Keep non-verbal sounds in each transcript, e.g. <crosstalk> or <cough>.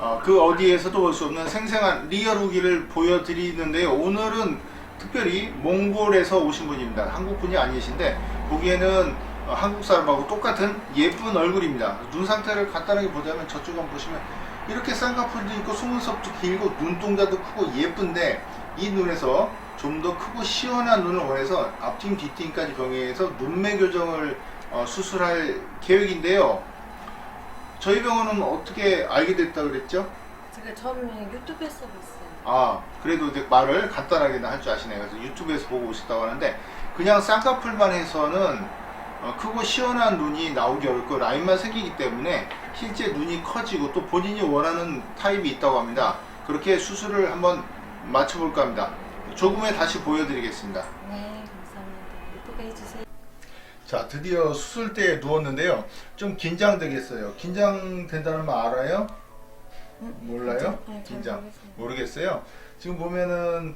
어, 그 어디에서도 볼 수 없는 생생한 리얼 후기를 보여드리는데요. 오늘은 특별히 몽골에서 오신 분입니다. 한국 분이 아니신데 보기에는 어, 한국 사람하고 똑같은 예쁜 얼굴입니다. 눈 상태를 간단하게 보자면 저쪽 한번 보시면 이렇게 쌍꺼풀도 있고 속눈썹도 길고 눈동자도 크고 예쁜데 이 눈에서 좀 더 크고 시원한 눈을 원해서 앞팀 뒤팀까지 병행해서 눈매 교정을 어, 수술할 계획인데요. 저희 병원은 어떻게 알게 됐다 그랬죠? 제가 처음에 유튜브에서 봤어요. 아, 그래도 이제 말을 간단하게는 할줄 아시네요. 그래서 유튜브에서 보고 오셨다고 하는데, 그냥 쌍꺼풀만 해서는 어, 크고 시원한 눈이 나오기 어렵고 라인만 생기기 때문에 실제 눈이 커지고 또 본인이 원하는 타입이 있다고 합니다. 그렇게 수술을 한번 맞춰볼까 합니다. 조금 후에 다시 보여드리겠습니다. 네, 감사합니다. 예쁘게 해주세요. 자, 드디어 수술대에 누웠는데요. 좀 긴장되겠어요. 긴장된다는 말 알아요? 몰라요? 네, 잘 긴장. 모르겠어요. 지금 보면은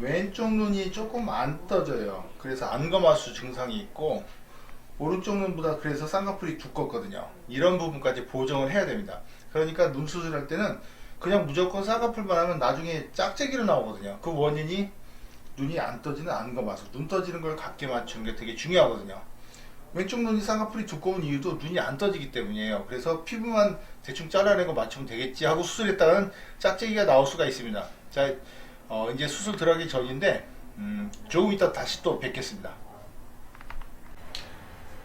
왼쪽 눈이 조금 안 떠져요. 그래서 안검하수 증상이 있고 오른쪽 눈보다 그래서 쌍꺼풀이 두껍거든요. 이런 부분까지 보정을 해야 됩니다. 그러니까 눈 수술할 때는 그냥 무조건 쌍꺼풀만 하면 나중에 짝재기로 나오거든요. 그 원인이 눈이 안 떠지는 안검하수, 눈 떠지는 걸 각게 맞추는 게 되게 중요하거든요. 왼쪽 눈이 쌍꺼풀이 두꺼운 이유도 눈이 안 떠지기 때문이에요. 그래서 피부만 대충 잘라내고 맞추면 되겠지 하고 수술했다가는 짝재기가 나올 수가 있습니다. 자, 어, 이제 수술 들어가기 전인데 음, 조금 이따 다시 또 뵙겠습니다.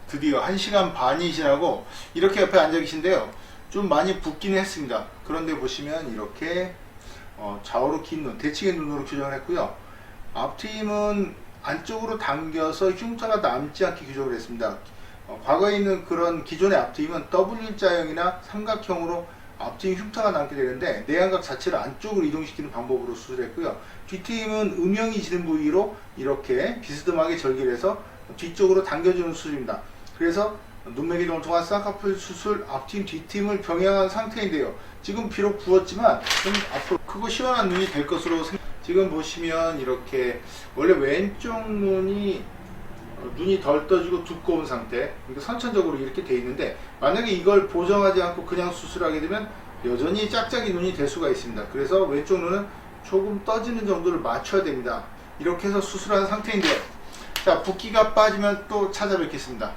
드디어 1시간 반이 지나고 이렇게 옆에 앉아 계신데요. 좀 많이 붓기는 했습니다. 그런데 보시면 이렇게 어, 좌우로 긴 눈, 대칭의 눈으로 규정을 했고요. 앞트임은 안쪽으로 당겨서 흉터가 남지 않게 규정을 했습니다. 어, 과거에 있는 그런 기존의 앞트임은 W자형이나 삼각형으로 앞트임 흉터가 남게 되는데 내안각 자체를 안쪽으로 이동시키는 방법으로 수술했고요. 뒷트임은 음영이 지는 부위로 이렇게 비스듬하게 절개를 해서 뒤쪽으로 당겨주는 수술입니다. 그래서 눈매 기 동을 통한 쌍꺼풀 수술 앞팀 뒷팀을 병행한 상태인데요. 지금 비록 부었지만 좀 앞으로 크고 시원한 눈이 될 것으로 생... 지금 보시면 이렇게 원래 왼쪽 눈이 어, 눈이 덜 떠지고 두꺼운 상태 그러니까 선천적으로 이렇게 돼 있는데 만약에 이걸 보정하지 않고 그냥 수술하게 되면 여전히 짝짝이 눈이 될 수가 있습니다. 그래서 왼쪽 눈은 조금 떠지는 정도를 맞춰야 됩니다. 이렇게 해서 수술한 상태인데요. 자 붓기가 빠지면 또 찾아뵙겠습니다.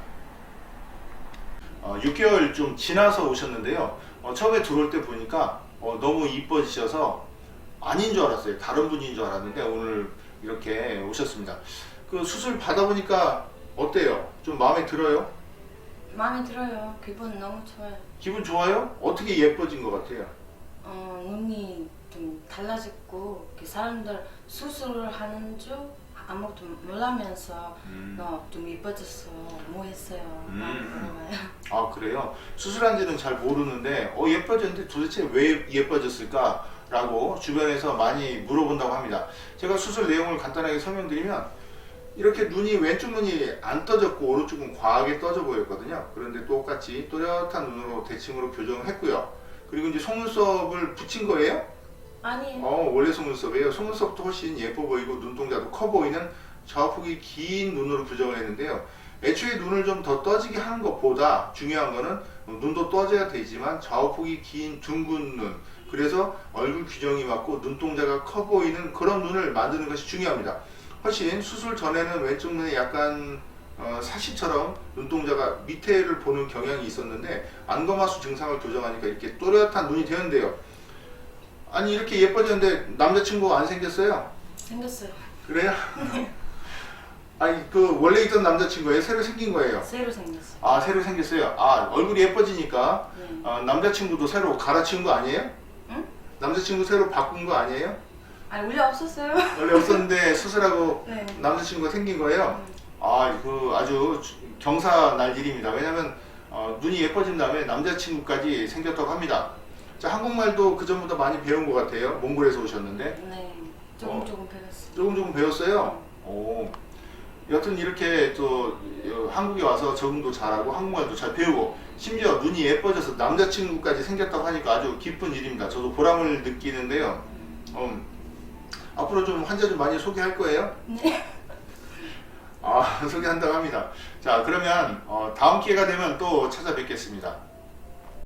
어, 6개월 좀 지나서 오셨는데요. 어, 처음에 들어올 때 보니까 어, 너무 이뻐지셔서 아닌 줄 알았어요. 다른 분인 줄 알았는데 오늘 이렇게 오셨습니다. 그 수술 받아보니까 어때요? 좀 마음에 들어요? 마음에 들어요. 기분 너무 좋아요. 기분 좋아요? 어떻게 예뻐진 것 같아요? 어, 눈이 좀 달라졌고 그 사람들 수술을 하는 줄 아무것도 몰라면서 음. 너좀 이뻐졌어. 뭐 했어요? 음. 많이 물어봐요. 아 그래요? 수술한 지는 잘 모르는데 어 예뻐졌는데 도대체 왜 예뻐졌을까? 라고 주변에서 많이 물어본다고 합니다. 제가 수술 내용을 간단하게 설명드리면 이렇게 눈이 왼쪽 눈이 안 떠졌고 오른쪽은 과하게 떠져 보였거든요. 그런데 똑같이 또렷한 눈으로 대칭으로 교정을 했고요. 그리고 이제 속눈썹을 붙인 거예요? 아니에요. 어 원래 속눈썹이에요. 속눈썹도 훨씬 예뻐 보이고 눈동자도 커 보이는 좌폭이 긴 눈으로 규정을 했는데요. 애초에 눈을 좀 더 떠지게 하는 것보다 중요한 거는 눈도 떠져야 되지만 좌우폭이 긴 둥근 눈 그래서 얼굴 규정이 맞고 눈동자가 커 보이는 그런 눈을 만드는 것이 중요합니다. 훨씬 수술 전에는 왼쪽 눈에 약간 어, 사시처럼 눈동자가 밑에를 보는 경향이 있었는데 안검하수 증상을 교정하니까 이렇게 또렷한 눈이 되는데요. 아니 이렇게 예뻐졌는데 남자친구가 안 생겼어요? 생겼어요. 그래요? 아니 그 원래 있던 남자친구예요? 새로 생긴 거예요? 새로 생겼어요. 아 새로 생겼어요. 아 얼굴이 예뻐지니까 네. 어, 남자친구도 새로 갈아치운 거 아니에요? 응? 남자친구 새로 바꾼 거 아니에요? 아니 원래 없었어요. <laughs> 원래 없었는데 수술하고 <laughs> 네. 남자친구가 생긴 거예요. 음. 아그 아주 주- 경사 날 일입니다. 왜냐면 어, 눈이 예뻐진 다음에 남자친구까지 생겼다고 합니다. 자 한국말도 그 전보다 많이 배운 것 같아요. 몽골에서 오셨는데 네. 조금 어. 조금 배웠어요. 조금 조금 배웠어요. 오. 여튼 이렇게 또 어, 한국에 와서 적응도 잘하고 한국말도 잘 배우고 심지어 눈이 예뻐져서 남자친구까지 생겼다고 하니까 아주 기쁜 일입니다. 저도 보람을 느끼는데요. 음, 앞으로 좀 환자 좀 많이 소개할 거예요? 네. 아 <laughs> 소개한다고 합니다. 자 그러면 어, 다음 기회가 되면 또 찾아뵙겠습니다.